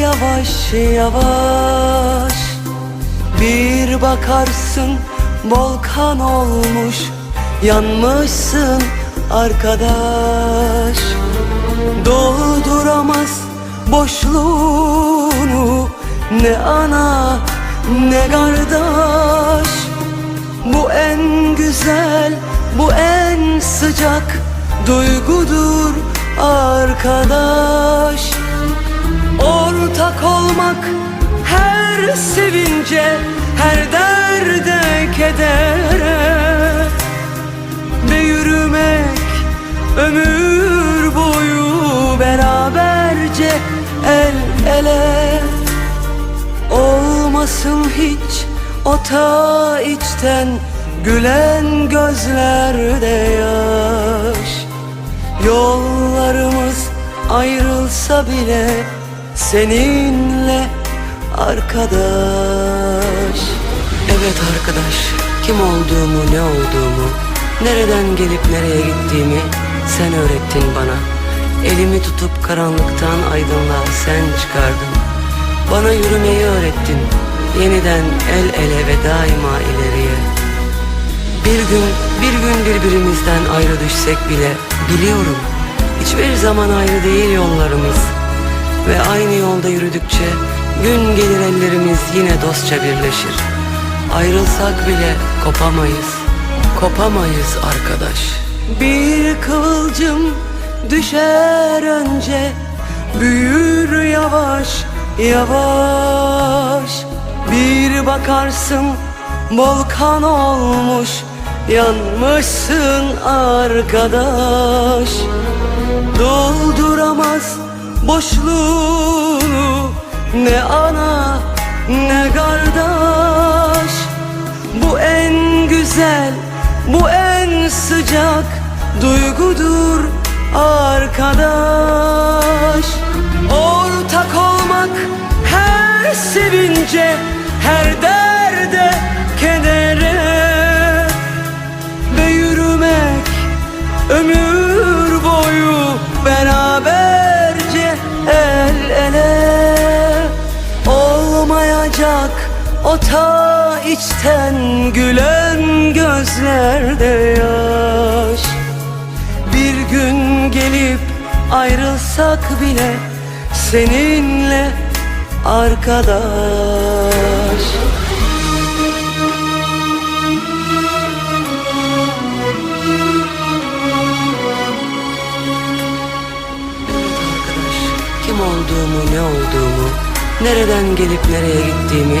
yavaş yavaş. Bir bakarsın volkan olmuş. Yanmışsın arkadaş. Dolduramaz boşluğunu. Ne ana ne kardeş. Bu en güzel bu en sıcak Duygudur arkadaş Ortak olmak her sevince Her derde kedere. Ve yürümek ömür boyu Beraberce el ele. Olmasın hiç o ta içten Gülen gözlerde yaş. Yollarımız ayrılsa bile Seninle arkadaş. Evet arkadaş kim olduğumu ne olduğumu Nereden gelip nereye gittiğimi sen öğrettin bana. Elimi tutup karanlıktan aydınlığa sen çıkardın. Bana yürümeyi öğrettin Yeniden el ele ve daima ileriye. Bir gün, bir gün birbirimizden ayrı düşsek bile biliyorum hiçbir zaman ayrı değil yollarımız ve aynı yolda yürüdükçe gün gelir ellerimiz yine dostça birleşir. Ayrılsak bile kopamayız, kopamayız arkadaş. Bir kıvılcım düşer önce, büyür yavaş yavaş. Bir bakarsın volkan olmuş Yanmışsın arkadaş Dolduramaz boşluğunu Ne ana ne kardeş. Bu en güzel bu en sıcak Duygudur arkadaş. Ortak olmak her sevince Her derde kedere o ta içten gülen gözlerde yaş. Bir gün gelip ayrılsak bile seninle arkadaş. Olduğumu, ne olduğumu, nereden gelip nereye gittiğimi